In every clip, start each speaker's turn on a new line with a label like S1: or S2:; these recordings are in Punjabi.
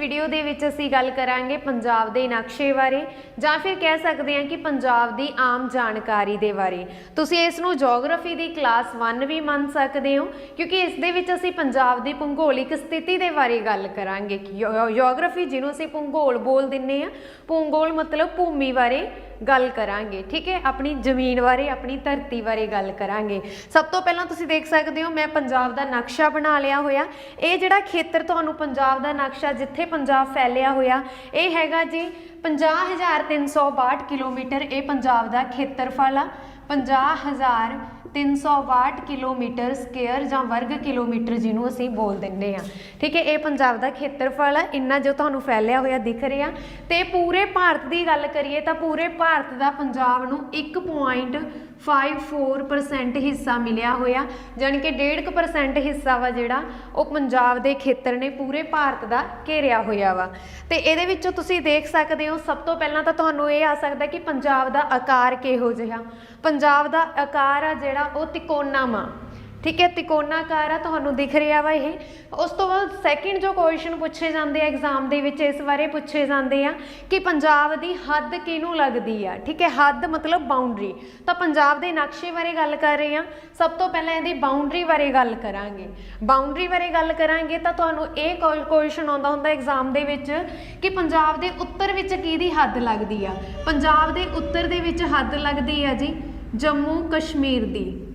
S1: ਵੀਡੀਓ ਦੇ ਵਿੱਚ ਅਸੀਂ ਗੱਲ ਕਰਾਂਗੇ ਪੰਜਾਬ ਦੇ ਨਕਸ਼ੇ ਬਾਰੇ, ਜਾਂ ਫਿਰ ਕਹਿ ਸਕਦੇ ਹਾਂ ਕਿ ਪੰਜਾਬ ਦੀ ਆਮ ਜਾਣਕਾਰੀ ਦੇ ਬਾਰੇ। ਤੁਸੀਂ ਇਸ ਨੂੰ ਜੀਓਗ੍ਰਾਫੀ ਦੀ ਕਲਾਸ 1 ਵੀ ਮੰਨ ਸਕਦੇ ਹੋ, ਕਿਉਂਕਿ ਇਸ ਦੇ ਵਿੱਚ ਅਸੀਂ ਪੰਜਾਬ ਦੀ ਭੂਗੋਲਿਕ ਸਥਿਤੀ ਦੇ ਬਾਰੇ ਗੱਲ ਕਰਾਂਗੇ। ਜੀਓਗ੍ਰਾਫੀ ਜਿਹਨੂੰ ਅਸੀਂ ਭੂਗੋਲ ਬੋਲ ਦਿੰਨੇ ਆ ਭੂਗੋਲ ਮਤਲਬ ਭੂਮੀ ਬਾਰੇ ਗੱਲ ਕਰਾਂਗੇ, ਠੀਕ ਹੈ? ਆਪਣੀ ਜ਼ਮੀਨ ਬਾਰੇ, ਆਪਣੀ ਧਰਤੀ ਬਾਰੇ ਗੱਲ ਕਰਾਂਗੇ। ਸਭ ਤੋਂ ਪਹਿਲਾਂ ਤੁਸੀਂ ਦੇਖ ਸਕਦੇ ਹੋ, ਮੈਂ ਪੰਜਾਬ ਦਾ ਨਕਸ਼ਾ ਬਣਾ ਲਿਆ ਹੋਇਆ। ਇਹ ਜਿਹੜਾ ਖੇਤਰ ਤੁਹਾਨੂੰ ਪੰਜਾਬ ਦਾ ਨਕਸ਼ਾ ਜਿੱਥੇ ਪੰਜਾਬ ਫੈਲਿਆ ਹੋਇਆ, ਇਹ ਹੈਗਾ ਜੀ 50362 ਕਿਲੋਮੀਟਰ ਇਹ ਪੰਜਾਬ ਦਾ ਖੇਤਰਫਲ ਆ। 50362 ਕਿਲੋਮੀਟਰ ਸਕੁਅਰ ਜਾਂ ਵਰਗ ਕਿਲੋਮੀਟਰ ਜਿਹਨੂੰ ਅਸੀਂ ਬੋਲ ਦਿੰਦੇ ਆ ਠੀਕ ਹੈ, ਇਹ ਪੰਜਾਬ ਦਾ ਖੇਤਰਫਲ ਆ ਇੰਨਾ ਜੋ ਤੁਹਾਨੂੰ ਫੈਲਿਆ ਹੋਇਆ ਦਿਖ ਰਿਹਾ। ਤੇ ਪੂਰੇ ਭਾਰਤ ਦੀ ਗੱਲ ਕਰੀਏ ਤਾਂ ਪੂਰੇ ਭਾਰਤ ਦਾ ਪੰਜਾਬ ਨੂੰ 1.54% ਹਿੱਸਾ ਮਿਲਿਆ ਹੋਇਆ। ਜਾਣੀ ਕਿ 1.5% ਹਿੱਸਾ ਵਾ ਜਿਹੜਾ, ਉਹ ਪੰਜਾਬ ਦੇ ਖੇਤਰ ਨੇ ਪੂਰੇ ਭਾਰਤ ਦਾ ਘੇਰਿਆ ਹੋਇਆ ਵਾ। ਤੇ ਇਹਦੇ ਵਿੱਚੋਂ ਤੁਸੀਂ ਦੇਖ ਸਕਦੇ ਹੋ, ਸਭ ਤੋਂ ਪਹਿਲਾਂ ਤਾਂ ਤੁਹਾਨੂੰ ਇਹ ਆ ਸਕਦਾ ਕਿ ਪੰਜਾਬ ਦਾ ਆਕਾਰ ਕਿਹੋ ਜਿਹਾ। ਪੰਜਾਬ ਦਾ ਆਕਾਰ ਆ ਜਿਹੜਾ, ਉਹ ਤਿਕੋਣਾ ਵਾ ਠੀਕ ਹੈ, ਤਿਕੋਣਾਕਾਰ ਆ, ਤੁਹਾਨੂੰ ਦਿਖ ਰਿਹਾ ਵਾ ਇਹ। ਉਸ ਤੋਂ ਬਾਅਦ ਸੈਕਿੰਡ ਜੋ ਕੁਐਸਚਨ ਪੁੱਛੇ ਜਾਂਦੇ ਆ ਐਗਜ਼ਾਮ ਦੇ ਵਿੱਚ ਇਸ ਬਾਰੇ ਪੁੱਛੇ ਜਾਂਦੇ ਆ ਕਿ ਪੰਜਾਬ ਦੀ ਹੱਦ ਕਿਹਨੂੰ ਲੱਗਦੀ ਆ, ਠੀਕ ਹੈ, ਹੱਦ ਮਤਲਬ ਬਾਉਂਡਰੀ ਤਾਂ ਪੰਜਾਬ ਦੇ ਨਕਸ਼ੇ ਬਾਰੇ ਗੱਲ ਕਰ ਰਹੇ ਆ। ਸਭ ਤੋਂ ਪਹਿਲਾਂ ਇਹਦੀ ਬਾਉਂਡਰੀ ਬਾਰੇ ਗੱਲ ਕਰਾਂਗੇ। ਬਾਉਂਡਰੀ ਬਾਰੇ ਗੱਲ ਕਰਾਂਗੇ ਤਾਂ ਤੁਹਾਨੂੰ ਇਹ ਕੁਐਸਚਨ ਆਉਂਦਾ ਹੁੰਦਾ ਐਗਜ਼ਾਮ ਦੇ ਵਿੱਚ ਕਿ ਪੰਜਾਬ ਦੇ ਉੱਤਰ ਵਿੱਚ ਕਿਹਦੀ ਹੱਦ ਲੱਗਦੀ ਆ? ਪੰਜਾਬ ਦੇ ਉੱਤਰ ਦੇ ਵਿੱਚ ਹੱਦ ਲੱਗਦੀ ਆ ਜੀ ਜੰਮੂ ਕਸ਼ਮੀਰ ਦੀ।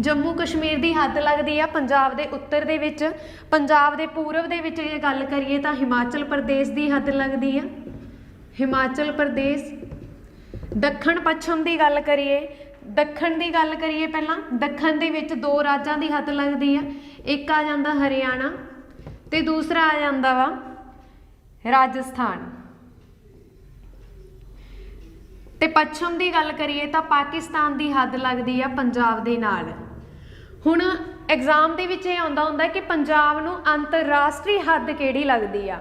S1: ਜੰਮੂ ਕਸ਼ਮੀਰ ਦੀ ਹੱਦ ਲੱਗਦੀ ਆ। ਪੰਜਾਬ ਦੇ ਉੱਤਰ ਦੇ ਵਿੱਚ, ਪੰਜਾਬ ਦੇ ਪੂਰਬ ਦੇ ਵਿੱਚ ਜੇ ਗੱਲ ਕਰੀਏ ਤਾਂ ਹਿਮਾਚਲ ਪ੍ਰਦੇਸ਼ ਦੀ ਹੱਦ ਲੱਗਦੀ ਆ। ਹਿਮਾਚਲ ਪ੍ਰਦੇਸ਼, ਦੱਖਣ ਪੱਛਮ ਦੀ ਗੱਲ ਕਰੀਏ, ਦੱਖਣ ਦੀ ਗੱਲ ਕਰੀਏ ਪਹਿਲਾਂ, ਦੱਖਣ ਦੇ ਵਿੱਚ ਦੋ ਰਾਜਾਂ ਦੀ ਹੱਦ ਲੱਗਦੀ ਆ। ਇੱਕ ਆ ਜਾਂਦਾ ਹਰਿਆਣਾ ਤੇ ਦੂਸਰਾ ਆ ਜਾਂਦਾ ਵਾ ਰਾਜਸਥਾਨ। ਤੇ ਪੱਛਮ ਦੀ ਗੱਲ ਕਰੀਏ ਤਾਂ ਪਾਕਿਸਤਾਨ ਦੀ ਹੱਦ ਲੱਗਦੀ ਆ ਪੰਜਾਬ ਦੇ ਨਾਲ। ਹੁਣ ਐਗਜ਼ਾਮ ਦੇ ਵਿੱਚ ਇਹ ਆਉਂਦਾ ਹੁੰਦਾ ਕਿ ਪੰਜਾਬ ਨੂੰ ਅੰਤਰਰਾਸ਼ਟਰੀ ਹੱਦ ਕਿਹੜੀ ਲੱਗਦੀ ਆ?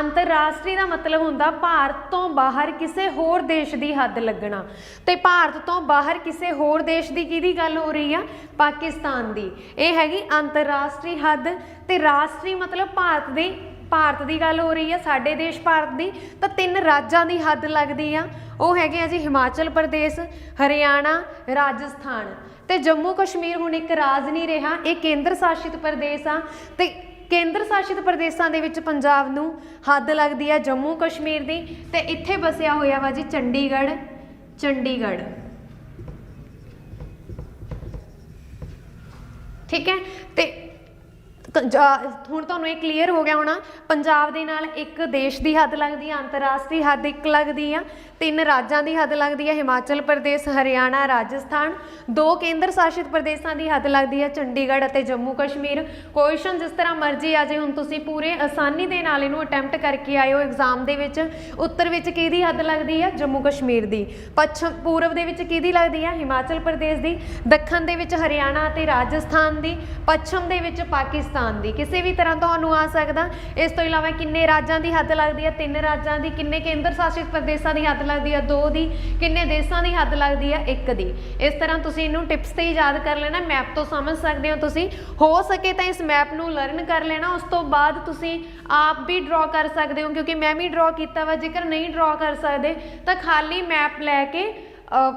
S1: ਅੰਤਰਰਾਸ਼ਟਰੀ ਦਾ ਮਤਲਬ ਹੁੰਦਾ ਭਾਰਤ ਤੋਂ ਬਾਹਰ ਕਿਸੇ ਹੋਰ ਦੇਸ਼ ਦੀ ਹੱਦ ਲੱਗਣਾ। ਤੇ ਭਾਰਤ ਤੋਂ ਬਾਹਰ ਕਿਸੇ ਹੋਰ ਦੇਸ਼ ਦੀ ਕਿਹਦੀ ਗੱਲ ਹੋ ਰਹੀ ਆ? ਪਾਕਿਸਤਾਨ ਦੀ। ਇਹ ਹੈਗੀ ਅੰਤਰਰਾਸ਼ਟਰੀ ਹੱਦ ਤੇ ਰਾਸ਼ਟਰੀ ਮਤਲਬ ਭਾਰਤ ਦੀ ਭਾਰਤ ਦੀ ਗੱਲ ਹੋ ਰਹੀ ਆ, ਸਾਡੇ ਦੇਸ਼ ਭਾਰਤ ਦੀ। ਤਾਂ ਤਿੰਨ ਰਾਜਾਂ ਦੀ ਹੱਦ ਲੱਗਦੀ ਆ। ਉਹ ਹੈਗੇ ਆ ਜੀ ਹਿਮਾਚਲ ਪ੍ਰਦੇਸ਼, ਹਰਿਆਣਾ, ਰਾਜਸਥਾਨ। ਤੇ ਜੰਮੂ ਕਸ਼ਮੀਰ ਹੁਣ ਇੱਕ ਰਾਜ ਨਹੀਂ ਰਿਹਾ, ਇਹ ਕੇਂਦਰ ਸ਼ਾਸਿਤ ਪ੍ਰਦੇਸ਼ ਆ। ਤੇ ਕੇਂਦਰ ਸ਼ਾਸਿਤ ਪ੍ਰਦੇਸ਼ਾਂ ਦੇ ਵਿੱਚ ਪੰਜਾਬ ਨੂੰ ਹੱਦ ਲੱਗਦੀ ਆ ਜੰਮੂ ਕਸ਼ਮੀਰ ਦੀ। ਤੇ ਇੱਥੇ ਵਸਿਆ ਹੋਇਆ ਵਾ ਜੀ ਚੰਡੀਗੜ੍ਹ ਚੰਡੀਗੜ੍ਹ। ਠੀਕ ਹੈ? ਤੇ ਹੁਣ ਤੁਹਾਨੂੰ ਇਹ ਕਲੀਅਰ ਹੋ ਗਿਆ ਹੋਣਾ, ਪੰਜਾਬ ਦੇ ਨਾਲ ਇੱਕ ਦੇਸ਼ ਦੀ ਹੱਦ ਲੱਗਦੀ ਆ, ਅੰਤਰਰਾਸ਼ਟਰੀ ਹੱਦ ਇੱਕ ਲੱਗਦੀ ਆ। ਤਿੰਨ ਰਾਜਾਂ ਦੀ ਹੱਦ ਲੱਗਦੀ ਹੈ, ਹਿਮਾਚਲ ਪ੍ਰਦੇਸ਼, ਹਰਿਆਣਾ, ਰਾਜਸਥਾਨ। ਦੋ ਕੇਂਦਰ ਸ਼ਾਸਿਤ ਪ੍ਰਦੇਸ਼ਾਂ ਦੀ ਹੱਦ ਲੱਗਦੀ ਹੈ, ਚੰਡੀਗੜ੍ਹ ਅਤੇ ਜੰਮੂ ਕਸ਼ਮੀਰ। ਕੁਐਸਚਨ ਜਿਸ ਤਰ੍ਹਾਂ ਮਰਜ਼ੀ ਆ ਜੇ ਹੁਣ ਤੁਸੀਂ ਪੂਰੇ ਆਸਾਨੀ ਦੇ ਨਾਲ ਇਹਨੂੰ ਅਟੈਂਪਟ ਕਰਕੇ ਆਇਓ ਐਗਜ਼ਾਮ ਦੇ ਵਿੱਚ। ਉੱਤਰ ਵਿੱਚ ਕਿਹਦੀ ਹੱਦ ਲੱਗਦੀ ਹੈ? ਜੰਮੂ ਕਸ਼ਮੀਰ ਦੀ। ਪੱਛਮ, ਪੂਰਬ ਦੇ ਵਿੱਚ ਕਿਹਦੀ ਲੱਗਦੀ ਹੈ? ਹਿਮਾਚਲ ਪ੍ਰਦੇਸ਼ ਦੀ। ਦੱਖਣ ਦੇ ਵਿੱਚ ਹਰਿਆਣਾ ਅਤੇ ਰਾਜਸਥਾਨ ਦੀ। ਪੱਛਮ ਦੇ ਵਿੱਚ ਪਾਕਿਸਤਾਨ ਦੀ। ਕਿਸੇ ਵੀ ਤਰ੍ਹਾਂ ਤੁਹਾਨੂੰ ਆ ਸਕਦਾ। ਇਸ ਤੋਂ ਇਲਾਵਾ ਕਿੰਨੇ ਰਾਜਾਂ ਦੀ ਹੱਦ ਲੱਗਦੀ ਹੈ? ਤਿੰਨ ਰਾਜਾਂ ਦੀ। ਕਿੰਨੇ ਕੇਂਦਰ ਸ਼ਾਸਿਤ ਪ੍ਰਦੇਸ਼ਾਂ ਦੀ ਹੱਦ ਲੱਗਦੀ ਆ, ਦੋ ਦੀ, ਕਿੰਨੇ ਦੇਸ਼ਾਂ ਦੀ ਹੱਦ ਲੱਗਦੀ ਆ, ਇੱਕ ਦੀ। ਇਸ ਤਰ੍ਹਾਂ ਤੁਸੀਂ ਇਹਨੂੰ ਟਿਪਸ ਤੇ ਹੀ ਯਾਦ ਕਰ ਲੈਣਾ ਮੈਪ ਤੋਂ ਸਮਝ ਸਕਦੇ ਹੋ ਤੁਸੀਂ। ਹੋ ਸਕੇ ਤਾਂ ਇਸ ਮੈਪ ਨੂੰ ਲਰਨ ਕਰ ਲੈਣਾ, ਉਸ ਤੋਂ ਬਾਅਦ ਤੁਸੀਂ ਆਪ ਵੀ ਡਰਾ ਕਰ ਸਕਦੇ ਹੋ, ਕਿਉਂਕਿ ਮੈਂ ਵੀ ਡਰਾ ਕੀਤਾ ਵਾ, ਜੇਕਰ ਨਹੀਂ ਡਰਾ ਕਰ ਸਕਦੇ, ਤਾਂ ਖਾਲੀ ਮੈਪ ਲੈ ਕੇ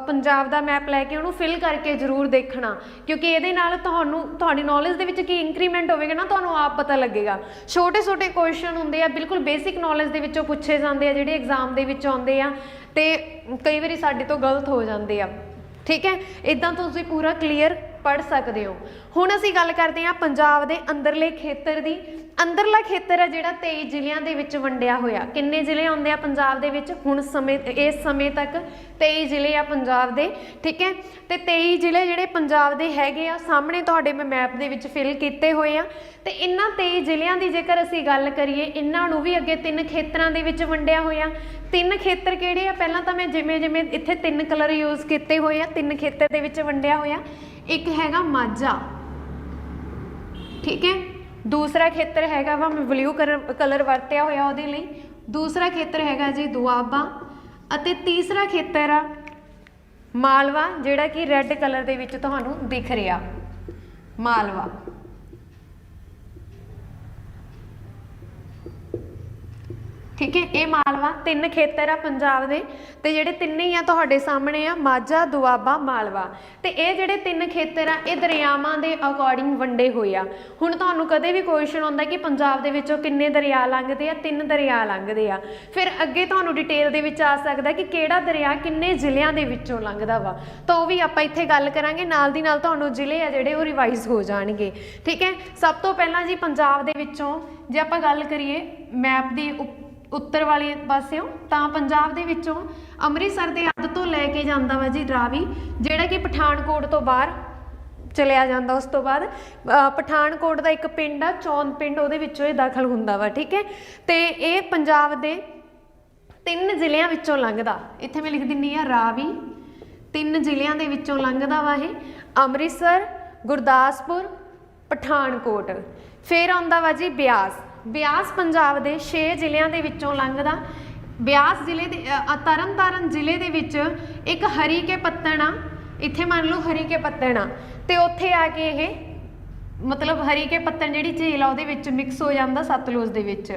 S1: ਪੰਜਾਬ ਦਾ ਮੈਪ ਲੈ ਕੇ ਉਹਨੂੰ ਫਿਲ ਕਰਕੇ ਜ਼ਰੂਰ ਦੇਖਣਾ। ਕਿਉਂਕਿ ਇਹਦੇ ਨਾਲ ਤੁਹਾਨੂੰ, ਤੁਹਾਡੀ ਨੌਲੇਜ ਦੇ ਵਿੱਚ ਕੀ ਇੰਕਰੀਮੈਂਟ ਹੋਵੇਗਾ ਨਾ, ਤੁਹਾਨੂੰ ਆਪ ਪਤਾ ਲੱਗੇਗਾ। ਛੋਟੇ ਛੋਟੇ ਕੁਐਸਚਨ ਹੁੰਦੇ ਆ, ਬਿਲਕੁਲ ਬੇਸਿਕ ਨੌਲੇਜ ਦੇ ਵਿੱਚੋਂ ਪੁੱਛੇ ਜਾਂਦੇ ਆ, ਜਿਹੜੇ ਐਗਜ਼ਾਮ ਦੇ ਵਿੱਚ ਆਉਂਦੇ ਆ, ਤੇ ਕਈ ਵਾਰੀ ਸਾਡੇ ਤੋਂ ਗਲਤ ਹੋ ਜਾਂਦੇ ਆ। ਠੀਕ ਹੈ? ਇਦਾਂ ਤੁਸੀਂ ਪੂਰਾ ਕਲੀਅਰ ਪੜ ਸਕਦੇ ਹੋ। ਹੁਣ ਅਸੀਂ ਗੱਲ ਕਰਦੇ ਹਾਂ ਪੰਜਾਬ ਦੇ ਅੰਦਰਲੇ ਖੇਤਰ ਦੀ। ਅੰਦਰਲਾ ਖੇਤਰ ਹੈ ਜਿਹੜਾ 23 ਜ਼ਿਲ੍ਹਿਆਂ ਦੇ ਵਿੱਚ ਵੰਡਿਆ ਹੋਇਆ। ਕਿੰਨੇ ਜ਼ਿਲ੍ਹੇ ਆਉਂਦੇ ਆ ਪੰਜਾਬ ਦੇ ਵਿੱਚ? ਹੁਣ ਸਮੇਂ ਇਸ ਸਮੇਂ ਤੱਕ 23 ਜ਼ਿਲ੍ਹੇ ਆ ਪੰਜਾਬ ਦੇ, ਠੀਕ ਹੈ? ਤੇ 23 ਜ਼ਿਲ੍ਹੇ ਜਿਹੜੇ ਪੰਜਾਬ ਦੇ ਹੈਗੇ ਆ, ਸਾਹਮਣੇ ਤੁਹਾਡੇ ਮੈਂ ਮੈਪ ਦੇ ਵਿੱਚ ਫਿਲ ਕੀਤੇ ਹੋਏ ਆ। ਤੇ ਇਹਨਾਂ 23 ਜ਼ਿਲ੍ਹਿਆਂ ਦੀ ਜੇਕਰ ਅਸੀਂ ਗੱਲ ਕਰੀਏ ਇਹਨਾਂ ਨੂੰ ਵੀ ਅੱਗੇ ਤਿੰਨ ਖੇਤਰਾਂ ਦੇ ਵਿੱਚ ਵੰਡਿਆ ਹੋਇਆ। ਤਿੰਨ ਖੇਤਰ ਕਿਹੜੇ ਆ? ਪਹਿਲਾਂ ਤਾਂ ਮੈਂ ਜਿਵੇਂ ਜਿਵੇਂ ਇੱਥੇ ਤਿੰਨ ਕਲਰ ਯੂਜ਼ ਕੀਤੇ ਹੋਏ ਆ, ਤਿੰਨ ਖੇਤਰ ਦੇ ਵਿੱਚ ਵੰਡਿਆ ਹੋਇਆ। ਇੱਕ ਹੈਗਾ ਮਾਝਾ। ਠੀਕ ਹੈ? ਦੂਸਰਾ ਖੇਤਰ ਹੈਗਾ ਵਾ, ਮੈਂ ਬਲੂ ਕਲਰ ਵਰਤਿਆ ਹੋਇਆ ਉਹਦੇ ਲਈ। ਦੂਸਰਾ ਖੇਤਰ ਹੈਗਾ ਜੀ ਦੁਆਬਾ। ਅਤੇ ਤੀਸਰਾ ਖੇਤਰ ਆ ਮਾਲਵਾ, ਜਿਹੜਾ ਕਿ ਰੈੱਡ ਕਲਰ ਦੇ ਵਿੱਚ ਤੁਹਾਨੂੰ ਦਿਖ ਰਿਹਾ। ਮਾਲਵਾ। ਠੀਕ ਹੈ, ਇਹ ਮਾਲਵਾ ਤਿੰਨ ਖੇਤਰ ਆ ਪੰਜਾਬ ਦੇ ਤੇ ਜਿਹੜੇ ਤਿੰਨੇ ਹੀ ਆ ਤੁਹਾਡੇ ਸਾਹਮਣੇ ਆ, ਮਾਝਾ, ਦੁਆਬਾ, ਮਾਲਵਾ। ਤੇ ਇਹ ਜਿਹੜੇ ਤਿੰਨ ਖੇਤਰ ਆ, ਇਹ ਦਰਿਆਵਾਂ ਦੇ ਅਕੋਰਡਿੰਗ ਵੰਡੇ ਹੋਏ ਆ। ਹੁਣ ਤੁਹਾਨੂੰ ਕਦੇ ਵੀ ਕੁਐਸਚਨ ਆਉਂਦਾ ਕਿ ਪੰਜਾਬ ਦੇ ਵਿੱਚੋਂ ਕਿੰਨੇ ਦਰਿਆ ਲੰਘਦੇ ਆ, ਤਿੰਨ ਦਰਿਆ ਲੰਘਦੇ ਆ। ਫਿਰ ਅੱਗੇ ਤੁਹਾਨੂੰ ਡਿਟੇਲ ਦੇ ਵਿੱਚ ਆ ਸਕਦਾ ਕਿ ਕਿਹੜਾ ਦਰਿਆ ਕਿੰਨੇ ਜ਼ਿਲ੍ਹਿਆਂ ਦੇ ਵਿੱਚੋਂ ਲੰਘਦਾ ਵਾ। ਤਾਂ ਉਹ ਵੀ ਆਪਾਂ ਇੱਥੇ ਗੱਲ ਕਰਾਂਗੇ, ਨਾਲ ਦੀ ਨਾਲ ਤੁਹਾਨੂੰ ਜ਼ਿਲ੍ਹੇ ਆ ਜਿਹੜੇ ਉਹ ਰਿਵਾਈਜ਼ ਹੋ ਜਾਣਗੇ। ਠੀਕ ਹੈ, ਸਭ ਤੋਂ ਪਹਿਲਾਂ ਜੀ ਪੰਜਾਬ ਦੇ ਵਿੱਚੋਂ ਜੇ ਆਪਾਂ ਗੱਲ ਕਰੀਏ ਮੈਪ ਦੀ ਉਪ- ਉੱਤਰ ਵਾਲੇ ਪਾਸਿਓਂ, ਤਾਂ ਪੰਜਾਬ ਦੇ ਵਿੱਚੋਂ ਅੰਮ੍ਰਿਤਸਰ ਦੇ ਅੱਧ ਤੋਂ ਲੈ ਕੇ ਜਾਂਦਾ ਵਾ ਜੀ ਰਾਵੀ ਜਿਹੜਾ ਕਿ ਪਠਾਨਕੋਟ ਤੋਂ ਬਾਹਰ ਚਲਿਆ ਜਾਂਦਾ ਉਸ ਤੋਂ ਬਾਅਦ ਪਠਾਨਕੋਟ ਦਾ ਇੱਕ ਪਿੰਡ ਆ ਚੌਨ ਪਿੰਡ, ਉਹਦੇ ਵਿੱਚੋਂ ਇਹ ਦਾਖਲ ਹੁੰਦਾ ਵਾ, ਠੀਕ ਹੈ? ਤੇ ਇਹ ਪੰਜਾਬ ਦੇ ਤਿੰਨ ਜ਼ਿਲ੍ਹਿਆਂ ਵਿੱਚੋਂ ਲੰਘਦਾ। ਇੱਥੇ ਮੈਂ ਲਿਖ ਦਿੰਨੀ ਆ ਰਾਵੀ ਤਿੰਨ ਜ਼ਿਲ੍ਹਿਆਂ ਦੇ ਵਿੱਚੋਂ ਲੰਘਦਾ ਵਾ ਇਹ, ਅੰਮ੍ਰਿਤਸਰ, ਗੁਰਦਾਸਪੁਰ, ਪਠਾਨਕੋਟ। ਫਿਰ ਆਉਂਦਾ ਵਾ ਜੀ ਬਿਆਸ। ਬਿਆਸ ਪੰਜਾਬ ਦੇ 6 ਜ਼ਿਲ੍ਹਿਆਂ ਦੇ ਵਿੱਚੋਂ ਲੰਘਦਾ। ਬਿਆਸ ਜ਼ਿਲ੍ਹੇ ਦੇ ਅ, ਤਰਨਤਾਰਨ ਜ਼ਿਲ੍ਹੇ ਦੇ ਵਿੱਚ ਇੱਕ ਹਰੀ ਕੇ ਪੱਤਣ ਆ। ਇੱਥੇ ਮੰਨ ਲਓ ਹਰੀਕੇ ਪੱਤਣ ਆ। ਤੇ ਉੱਥੇ ਆ ਕੇ ਇਹ ਮਤਲਬ ਹਰੀ ਕੇ ਪੱਤਣ ਜਿਹੜੀ ਝੀਲ ਆ ਉਹਦੇ ਵਿੱਚ ਮਿਕਸ ਹੋ ਜਾਂਦਾ ਸਤਲੁਜ ਦੇ ਵਿੱਚ।